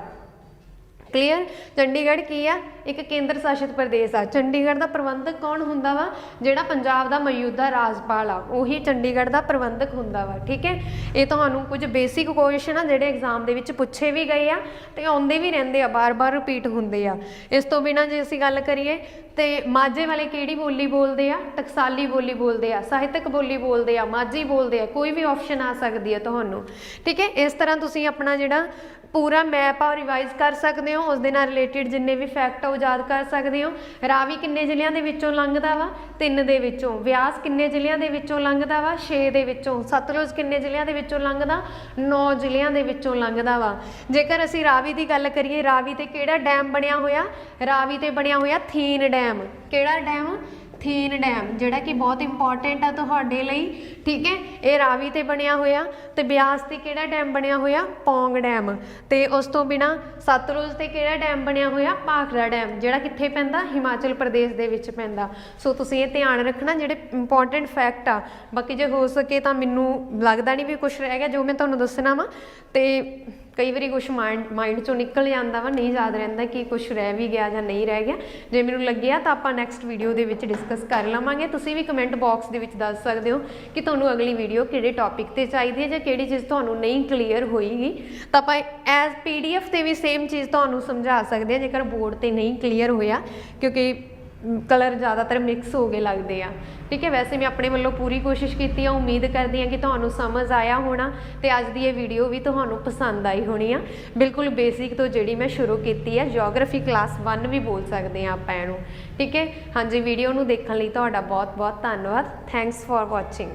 S1: ਕਲੀਅਰ ਚੰਡੀਗੜ੍ਹ ਕੀ ਆ? ਇੱਕ ਕੇਂਦਰ ਸ਼ਾਸਿਤ ਪ੍ਰਦੇਸ਼ ਆ। ਚੰਡੀਗੜ੍ਹ ਦਾ ਪ੍ਰਬੰਧਕ ਕੌਣ ਹੁੰਦਾ ਵਾ? ਜਿਹੜਾ ਪੰਜਾਬ ਦਾ ਮੌਜੂਦਾ ਰਾਜਪਾਲ ਆ, ਉਹੀ ਚੰਡੀਗੜ੍ਹ ਦਾ ਪ੍ਰਬੰਧਕ ਹੁੰਦਾ ਵਾ, ਠੀਕ ਹੈ? ਇਹ ਤੁਹਾਨੂੰ ਕੁਝ ਬੇਸਿਕ ਕੁਐਸਚਨ ਆ, ਜਿਹੜੇ ਐਗਜ਼ਾਮ ਦੇ ਵਿੱਚ ਪੁੱਛੇ ਵੀ ਗਏ ਆ ਤੇ ਆਉਂਦੇ ਵੀ ਰਹਿੰਦੇ ਆ, ਬਾਰ-ਬਾਰ ਰਿਪੀਟ ਹੁੰਦੇ ਆ। ਇਸ ਤੋਂ ਬਿਨਾਂ ਜੇ ਅਸੀਂ ਗੱਲ ਕਰੀਏ ਤੇ ਮਾਝੇ ਵਾਲੇ ਕਿਹੜੀ ਬੋਲੀ ਬੋਲਦੇ ਆ? ਟਕਸਾਲੀ ਬੋਲੀ ਬੋਲਦੇ ਆ, ਸਾਹਿਤਕ ਬੋਲੀ ਬੋਲਦੇ ਆ, ਮਾਝੀ ਬੋਲਦੇ ਆ, ਕੋਈ ਵੀ ਆਪਸ਼ਨ ਆ ਸਕਦੀ ਹੈ ਤੁਹਾਨੂੰ, ਠੀਕ ਹੈ? ਇਸ ਤਰ੍ਹਾਂ ਤੁਸੀਂ ਆਪਣਾ ਜਿਹੜਾ ਪੂਰਾ ਮੈਪ ਆ ਰਿਵਾਈਜ਼ ਕਰ ਸਕਦੇ ਹੋ ਉਸ ਦੇ ਨਾਲ ਰਿਲੇਟਡ ਜਿੰਨੇ ਵੀ ਫੈਕਟ ਆ, ਉਹ ਯਾਦ ਕਰ ਸਕਦੇ ਹੋ। ਰਾਵੀ ਕਿੰਨੇ ਜ਼ਿਲ੍ਹਿਆਂ ਦੇ ਵਿੱਚੋਂ ਲੰਘਦਾ ਵਾ? ਤਿੰਨ ਦੇ ਵਿੱਚੋਂ। ਵਿਆਸ ਕਿੰਨੇ ਜ਼ਿਲ੍ਹਿਆਂ ਦੇ ਵਿੱਚੋਂ ਲੰਘਦਾ ਵਾ? 6 ਦੇ ਵਿੱਚੋਂ। ਸਤਲੁਜ ਕਿੰਨੇ ਜ਼ਿਲ੍ਹਿਆਂ ਦੇ ਵਿੱਚੋਂ ਲੰਘਦਾ? 9 ਜ਼ਿਲ੍ਹਿਆਂ ਦੇ ਵਿੱਚੋਂ ਲੰਘਦਾ ਵਾ। ਜੇਕਰ ਅਸੀਂ ਰਾਵੀ ਦੀ ਗੱਲ ਕਰੀਏ, ਰਾਵੀ ਤੇ ਕਿਹੜਾ ਡੈਮ ਬਣਿਆ ਹੋਇਆ? ਰਾਵੀ ਤੇ ਬਣਿਆ ਹੋਇਆ ਥੀਨ ਡੈਮ ਕਿਹੜਾ ਡੈਮ ਥੀਨ ਡੈਮ, ਜਿਹੜਾ ਕਿ ਬਹੁਤ ਇੰਪੋਰਟੈਂਟ ਆ ਤੁਹਾਡੇ ਲਈ, ਠੀਕ ਹੈ? ਇਹ ਰਾਵੀ ਤੇ ਬਣਿਆ ਹੋਇਆ ਤੇ ਬਿਆਸ ਤੇ ਕਿਹੜਾ ਡੈਮ ਬਣਿਆ ਹੋਇਆ? ਪੌਂਗ ਡੈਮ। ਤੇ ਉਸ ਤੋਂ ਬਿਨਾ ਸਤਲੁਜ ਤੇ ਕਿਹੜਾ ਡੈਮ ਬਣਿਆ ਹੋਇਆ? ਭਾਖੜਾ ਡੈਮ, ਜਿਹੜਾ ਕਿੱਥੇ ਪੈਂਦਾ? ਹਿਮਾਚਲ ਪ੍ਰਦੇਸ਼ ਦੇ ਵਿੱਚ ਪੈਂਦਾ। ਸੋ ਤੁਸੀਂ ਇਹ ਧਿਆਨ ਰੱਖਣਾ, ਜਿਹੜੇ ਇੰਪੋਰਟੈਂਟ ਫੈਕਟ ਆ। ਬਾਕੀ ਜੇ ਹੋ ਸਕੇ ਤਾਂ ਮੈਨੂੰ ਲੱਗਦਾ ਨਹੀਂ ਵੀ ਕੁਝ ਰਹਿ ਗਿਆ, ਜੋ ਮੈਂ ਤੁਹਾਨੂੰ ਦੱਸਣਾ ਵਾ। ਤੇ ਕਈ ਵਾਰੀ ਕੁਝ ਮਾਈਂਡ ਮਾਈਂਡ ਚੋਂ ਨਿਕਲ ਜਾਂਦਾ ਵਾ, ਨਹੀਂ ਯਾਦ ਰਹਿੰਦਾ ਕਿ ਕੁਝ ਰਹਿ ਵੀ ਗਿਆ ਜਾਂ ਨਹੀਂ ਰਹਿ ਗਿਆ। ਜੇ ਮੈਨੂੰ ਲੱਗਿਆ ਤਾਂ ਆਪਾਂ ਨੈਕਸਟ ਵੀਡੀਓ ਦੇ ਵਿੱਚ ਡਿਸਕਸ ਕਰ ਲਵਾਂਗੇ। ਤੁਸੀਂ ਵੀ ਕਮੈਂਟ ਬਾਕਸ ਦੇ ਵਿੱਚ ਦੱਸ ਸਕਦੇ ਹੋ ਕਿ ਤੁਹਾਨੂੰ ਅਗਲੀ ਵੀਡੀਓ ਕਿਹੜੇ ਟੌਪਿਕ ਤੇ ਚਾਹੀਦੀ ਹੈ ਜਾਂ ਕਿਹੜੀ ਚੀਜ਼ ਤੁਹਾਨੂੰ ਨਹੀਂ ਕਲੀਅਰ ਹੋਈਗੀ। ਤਾਂ ਆਪਾਂ ਐਜ਼ ਪੀਡੀਐਫ ਤੇ ਵੀ ਸੇਮ ਚੀਜ਼ ਤੁਹਾਨੂੰ ਸਮਝਾ ਸਕਦੇ ਹਾਂ, ਜੇਕਰ ਬੋਰਡ ਤੇ ਨਹੀਂ ਕਲੀਅਰ ਹੋਇਆ, ਕਿਉਂਕਿ ਕਲਰ ਜ਼ਿਆਦਾਤਰ ਮਿਕਸ ਹੋ ਗਏ ਲੱਗਦੇ ਆ। ਠੀਕ ਹੈ, ਵੈਸੇ ਮੈਂ ਆਪਣੇ ਵੱਲੋਂ ਪੂਰੀ ਕੋਸ਼ਿਸ਼ ਕੀਤੀ ਆ, ਉਮੀਦ ਕਰਦੀ ਹਾਂ ਕਿ ਤੁਹਾਨੂੰ ਸਮਝ ਆਇਆ ਹੋਣਾ ਤੇ ਅੱਜ ਦੀ ਇਹ ਵੀਡੀਓ ਵੀ ਤੁਹਾਨੂੰ ਪਸੰਦ ਆਈ ਹੋਣੀ ਆ। ਬਿਲਕੁਲ ਬੇਸਿਕ ਤੋਂ ਜਿਹੜੀ ਮੈਂ ਸ਼ੁਰੂ ਕੀਤੀ ਹੈ ਜੀਓਗ੍ਰਾਫੀ ਕਲਾਸ 1 ਵੀ ਬੋਲ ਸਕਦੇ ਆ ਆਪਾਂ ਇਹਨੂੰ। ਠੀਕ ਹੈ, ਹਾਂਜੀ ਵੀਡੀਓ ਨੂੰ ਦੇਖਣ ਲਈ ਤੁਹਾਡਾ ਬਹੁਤ ਬਹੁਤ ਧੰਨਵਾਦ। Thanks for watching